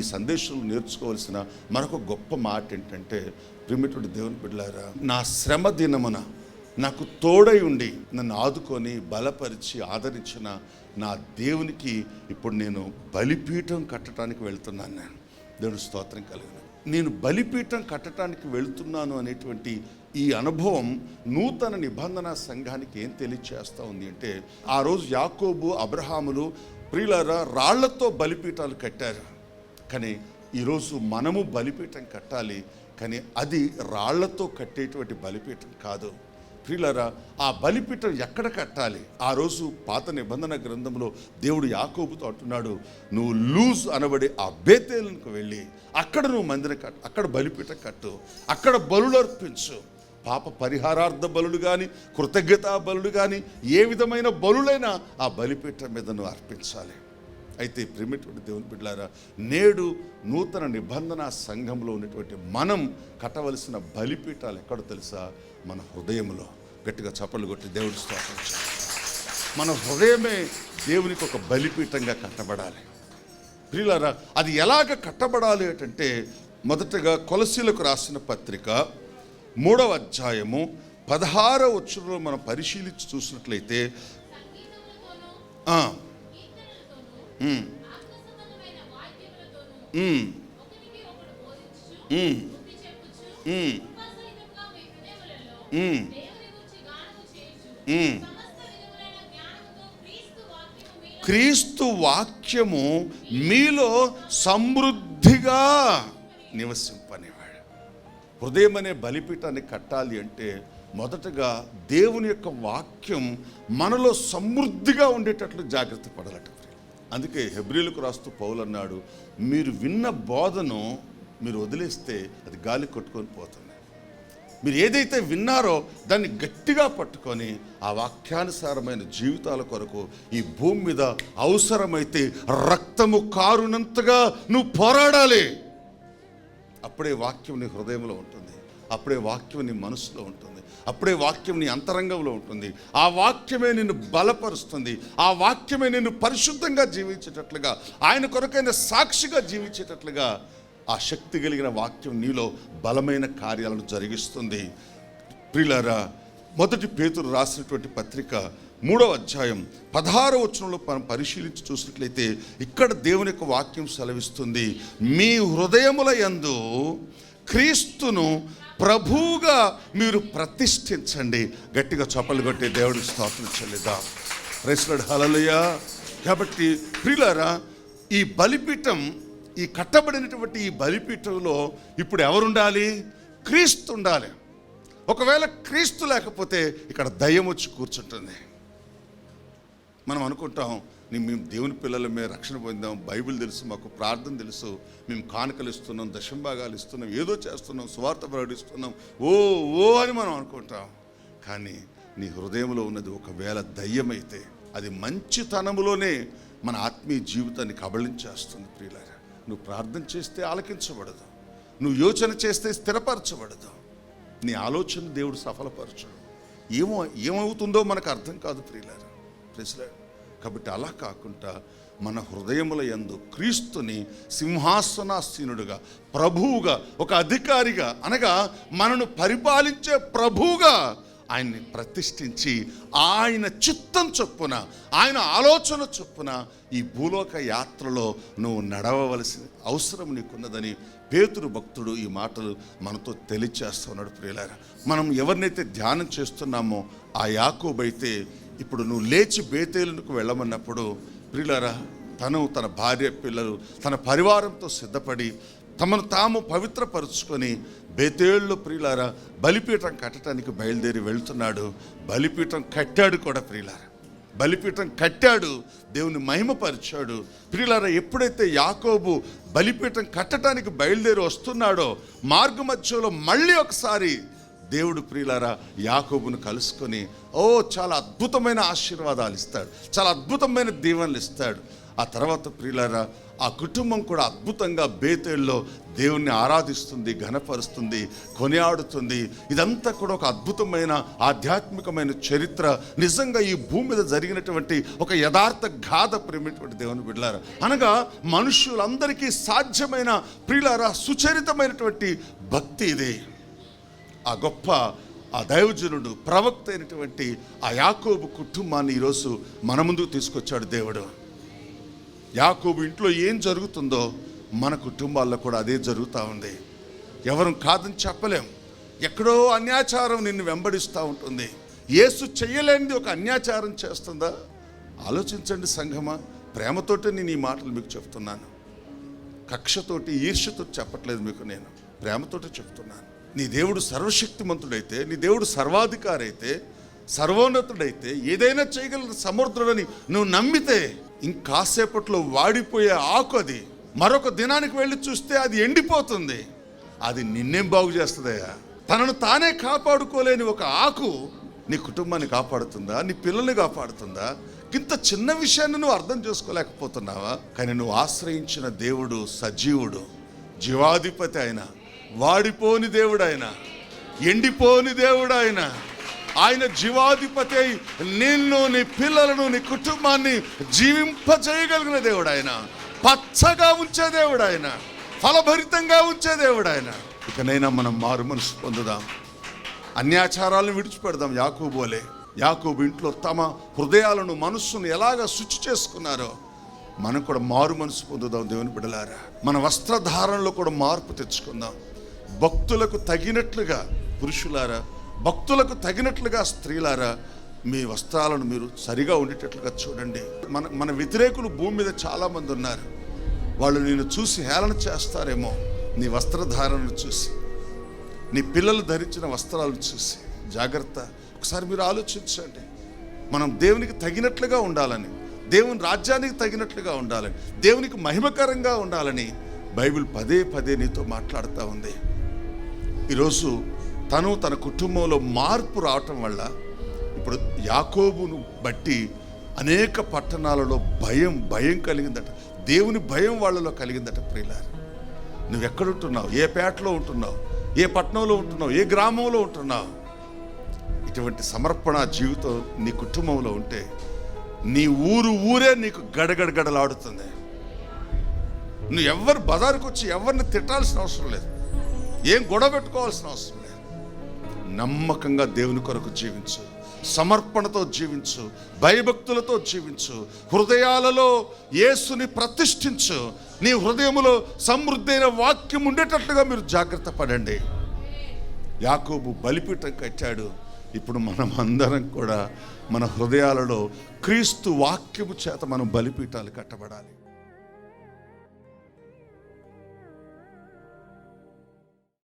ఈ సందేశంలో నేర్చుకోవాల్సిన మరొక గొప్ప మాట ఏంటంటే ప్రిమిటుడు దేవుని బిడ్డలారా నా శ్రమ దినమున నాకు తోడై ఉండి నన్ను ఆదుకొని బలపరిచి ఆదరించిన నా దేవునికి ఇప్పుడు నేను బలిపీఠం కట్టడానికి వెళ్తున్నాను నేను. దేవుడు స్తోత్రం కలిగిన. నేను బలిపీఠం కట్టడానికి వెళ్తున్నాను అనేటువంటి ఈ అనుభవం నూతన నిబంధన సంఘానికి ఏం తెలియచేస్తూ ఉంది అంటే ఆ రోజు యాకోబు అబ్రహాములు ప్రియులారా రాళ్ళతో బలిపీఠాలు కట్టారు. కానీ ఈరోజు మనము బలిపీఠం కట్టాలి కానీ అది రాళ్ళతో కట్టేటువంటి బలిపీఠం కాదు. ప్రియులరా ఆ బలిపీఠం ఎక్కడ కట్టాలి? ఆ రోజు పాత నిబంధన గ్రంథంలో దేవుడు యాకోబుతో అంటున్నాడు నువ్వు లూజ్ అనబడే ఆ బేతేలకు వెళ్ళి అక్కడ నువ్వు మందిరం కట్టు అక్కడ బలిపీఠం కట్టు అక్కడ బలులు అర్పించు పాప పరిహారార్థ బలుడు కానీ కృతజ్ఞతా బలుడు కానీ ఏ విధమైన బలులైనా ఆ బలిపీఠం మీద నువ్వు అర్పించాలి. అయితే ప్రేమటువంటి దేవుని బిడ్డలారా నేడు నూతన నిబంధన సంఘంలో ఉన్నటువంటి మనం కట్టవలసిన బలిపీఠాలు ఎక్కడో తెలుసా? మన హృదయంలో. గట్టిగా చప్పలు కొట్టి దేవుడి స్థాపించాలి మన హృదయమే దేవునికి ఒక బలిపీఠంగా కట్టబడాలి. ప్రియులారా అది ఎలాగ కట్టబడాలి అంటే మొదటగా కొలసీలకు రాసిన పత్రిక మూడవ అధ్యాయము పదహారవ వచ్చులో మనం పరిశీలించి చూసినట్లయితే క్రీస్తు వాక్యము మీలో సమృద్ధిగా నివసింపనేవాడు. హృదయం అనే బలిపీఠాన్ని కట్టాలి అంటే మొదటగా దేవుని యొక్క వాక్యం మనలో సమృద్ధిగా ఉండేటట్లు జాగ్రత్త పడాలట. అందుకే హెబ్రిలకు రాస్తూ పౌలు అన్నాడు మీరు విన్న బోధను మీరు వదిలేస్తే అది గాలి కొట్టుకొని పోతుంది. మీరు ఏదైతే విన్నారో దాన్ని గట్టిగా పట్టుకొని ఆ వాక్యానుసారమైన జీవితాల కొరకు ఈ భూమి మీద అవసరమైతే రక్తము కారునంతగా నువ్వు పోరాడాలి. అప్పుడే వాక్యం నీ హృదయంలో ఉంటుంది. అప్పుడే వాక్యం నీ మనసులో ఉంటుంది. అప్పుడే వాక్యం నీ అంతరంగంలో ఉంటుంది. ఆ వాక్యమే నిన్ను బలపరుస్తుంది. ఆ వాక్యమే నిన్ను పరిశుద్ధంగా జీవించేటట్లుగా ఆయన కొరకైన సాక్షిగా జీవించేటట్లుగా ఆ శక్తి కలిగిన వాక్యం నీలో బలమైన కార్యాలను జరిగిస్తుంది. ప్రిలరా మొదటి పేతురు రాసినటువంటి పత్రిక మూడవ అధ్యాయం పదహారవ వచనంలో మనం పరిశీలించి చూసినట్లయితే ఇక్కడ దేవుని యొక్క వాక్యం సెలవిస్తుంది. మీ హృదయముల యందు క్రీస్తును ప్రభువుగా మీరు ప్రతిష్ఠించండి. గట్టిగా చప్పలు కొట్టి దేవుడికి స్తోత్రం చెల్లిద్దాం. ప్రెస్లడ్ హలలుయా కాబట్టి ప్రియులారా ఈ బలిపీఠం ఈ కట్టబడినటువంటి ఈ బలిపీఠంలో ఇప్పుడు ఎవరుండాలి? క్రీస్తు ఉండాలి. ఒకవేళ క్రీస్తు లేకపోతే ఇక్కడ దయ్యం వచ్చి కూర్చుంటుంది. మనం అనుకుంటాం మేము దేవుని పిల్లల మీద రక్షణ పొందాం బైబిల్ తెలుసు మాకు ప్రార్థన తెలుసు మేము కానుకలు ఇస్తున్నాం దశంభాగాలు ఇస్తున్నాం ఏదో చేస్తున్నాం స్వార్థ ప్రకటిస్తున్నాం. ఓ ఓ అని మనం అనుకుంటాం. కానీ నీ హృదయంలో ఉన్నది ఒకవేళ దయ్యమైతే అది మంచితనములోనే మన ఆత్మీయ జీవితాన్ని కబళించేస్తుంది ప్రియులారా. నువ్వు ప్రార్థన చేస్తే ఆలకించబడదు. నువ్వు యోచన చేస్తే స్థిరపరచబడదు. నీ ఆలోచన దేవుడు సఫలపరచడు. ఏమో ఏమవుతుందో మనకు అర్థం కాదు ప్రియులారా. ప్రియులారా కాబట్టి అలా కాకుండా మన హృదయముల యందు క్రీస్తుని సింహాసనాసీనుడుగా ప్రభువుగా ఒక అధికారిగా అనగా మనను పరిపాలించే ప్రభువుగా ఆయన్ని ప్రతిష్ఠించి ఆయన చిత్తం చొప్పున ఆయన ఆలోచన చొప్పున ఈ భూలోక యాత్రలో నువ్వు నడవవలసిన అవసరం నీకున్నదని పేతురు భక్తుడు ఈ మాటలు మనతో తెలియచేస్తున్నాడు ప్రియులారా. మనం ఎవరినైతే ధ్యానం చేస్తున్నామో ఆ యాకోబైతే ఇప్పుడు నువ్వు లేచి బేతేలుకు వెళ్ళమన్నప్పుడు ప్రియులారా తను తన భార్య పిల్లలు తన పరివారంతో సిద్ధపడి తమను తాము పవిత్రపరుచుకొని బేతేళ్ళు ప్రియులారా బలిపీఠం కట్టడానికి బయలుదేరి వెళ్తున్నాడు. బలిపీఠం కట్టాడు కూడా ప్రియులారా. బలిపీఠం కట్టాడు దేవుని మహిమపరిచాడు. ప్రియులారా ఎప్పుడైతే యాకోబు బలిపీఠం కట్టడానికి బయలుదేరి వస్తున్నాడో మార్గ మధ్యలో మళ్ళీ ఒకసారి దేవుడు ప్రియులారా యాకోబును కలుసుకొని ఓ చాలా అద్భుతమైన ఆశీర్వాదాలు ఇస్తాడు. చాలా అద్భుతమైన దీవెనలు ఇస్తాడు. ఆ తర్వాత ప్రియులారా ఆ కుటుంబం కూడా అద్భుతంగా బేతేళ్ళలో దేవుణ్ణి ఆరాధిస్తుంది ఘనపరుస్తుంది కొనియాడుతుంది. ఇదంతా కూడా ఒక అద్భుతమైన ఆధ్యాత్మికమైన చరిత్ర. నిజంగా ఈ భూమి మీద జరిగినటువంటి ఒక యథార్థ గాథ ప్రేమిటువంటి దేవుని బిడ్డారా అనగా మనుషులందరికీ సాధ్యమైన ప్రియులారా సుచరితమైనటువంటి భక్తి ఇది. ఆ గొప్ప ఆ దైవజనుడు ప్రవక్త అయినటువంటి ఆ యాకోబు కుటుంబాన్ని ఈరోజు మన ముందుకు తీసుకొచ్చాడు దేవుడు. యాకోబు ఇంట్లో ఏం జరుగుతుందో మన కుటుంబాల్లో కూడా అదే జరుగుతూ ఉంది. ఎవరు కాదని చెప్పలేం. ఎక్కడో అన్యాచారం నిన్ను వెంబడిస్తూ ఉంటుంది. ఏసు చెయ్యలేనిది ఒక అన్యాచారం చేస్తుందా? ఆలోచించండి సంఘమా ప్రేమతోటే నేను ఈ మాటలు మీకు చెప్తున్నాను. కక్షతోటి ఈర్ష్యతో చెప్పట్లేదు మీకు నేను. ప్రేమతోటి చెప్తున్నాను. నీ దేవుడు సర్వశక్తిమంతుడైతే నీ దేవుడు సర్వాధికారి అయితే సర్వోన్నతుడైతే ఏదైనా చేయగల సమర్థుడని నువ్వు నమ్మితే ఇంకాసేపట్లో వాడిపోయే ఆకు అది. మరొక దినానికి వెళ్ళి చూస్తే అది ఎండిపోతుంది. అది నిన్నేం బాగు చేస్తుందయ్యా? తనను తానే కాపాడుకోలేని ఒక ఆకు నీ కుటుంబాన్ని కాపాడుతుందా? నీ పిల్లల్ని కాపాడుతుందా? ఇంత చిన్న విషయాన్ని నువ్వు అర్థం చేసుకోలేకపోతున్నావా? కానీ నువ్వు ఆశ్రయించిన దేవుడు సజీవుడు జీవాధిపతి అయినా వాడిపోని దేవుడు ఆయన ఎండిపోని దేవుడు ఆయన ఆయన జీవాధిపతి అయి నిన్ను నీ పిల్లలను నీ కుటుంబాన్ని జీవింపజేయగలిగిన దేవుడు ఆయన పచ్చగా ఉంచే దేవుడు ఆయన ఫలభరితంగా ఉంచే దేవుడు ఆయన ఇకనైనా మనం మారు మనసు పొందుదాం. అన్యాచారాలను విడిచిపెడదాం యాకూబోలే యాకూబు ఇంట్లో తమ హృదయాలను మనస్సును ఎలాగ శుచి చేసుకున్నారో మనం కూడా మారు మనసు పొందుదాం దేవుని బిడలారా మన వస్త్రధారణలో కూడా మార్పు తెచ్చుకుందాం. భక్తులకు తగినట్లుగా పురుషులారా భక్తులకు తగినట్లుగా స్త్రీలారా మీ వస్త్రాలను మీరు సరిగా ఉండేటట్లుగా చూడండి. మన మన వ్యతిరేకులు భూమి మీద చాలామంది ఉన్నారు. వాళ్ళు నేను చూసి హేళన చేస్తారేమో నీ వస్త్రధారణను చూసి నీ పిల్లలు ధరించిన వస్త్రాలను చూసి. జాగ్రత్త. ఒకసారి మీరు ఆలోచించండి. మనం దేవునికి తగినట్లుగా ఉండాలని దేవుని రాజ్యానికి తగినట్లుగా ఉండాలని దేవునికి మహిమకరంగా ఉండాలని బైబిల్ పదే పదే నీతో మాట్లాడుతూ ఉంది. ఈరోజు తను తన కుటుంబంలో మార్పు రావటం వల్ల ఇప్పుడు యాకోబును బట్టి అనేక పట్టణాలలో భయం భయం కలిగిందట. దేవుని భయం వాళ్ళలో కలిగిందట ప్రియులారు. నువ్వు ఎక్కడుంటున్నావు? ఏ పేటలో ఉంటున్నావు? ఏ పట్టణంలో ఉంటున్నావు? ఏ గ్రామంలో ఉంటున్నావు? ఇటువంటి సమర్పణ జీవితం నీ కుటుంబంలో ఉంటే నీ ఊరు ఊరే నీకు గడగడగడలాడుతుంది. నువ్వు ఎవరు బజారుకు వచ్చి ఎవరిని తిట్టాల్సిన అవసరం లేదు. ఏం గొడవ పెట్టుకోవాల్సిన అవసరం లేదు. నమ్మకంగా దేవుని కొరకు జీవించు సమర్పణతో జీవించు భయభక్తులతో జీవించు హృదయాలలో యేసుని ప్రతిష్ఠించు. నీ హృదయంలో సమృద్ధైన వాక్యం ఉండేటట్లుగా మీరు జాగ్రత్త పడండి. యాకోబు బలిపీఠం కట్టాడు. ఇప్పుడు మనం అందరం కూడా మన హృదయాలలో క్రీస్తు వాక్యము చేత మనం బలిపీఠాలు కట్టబడాలి.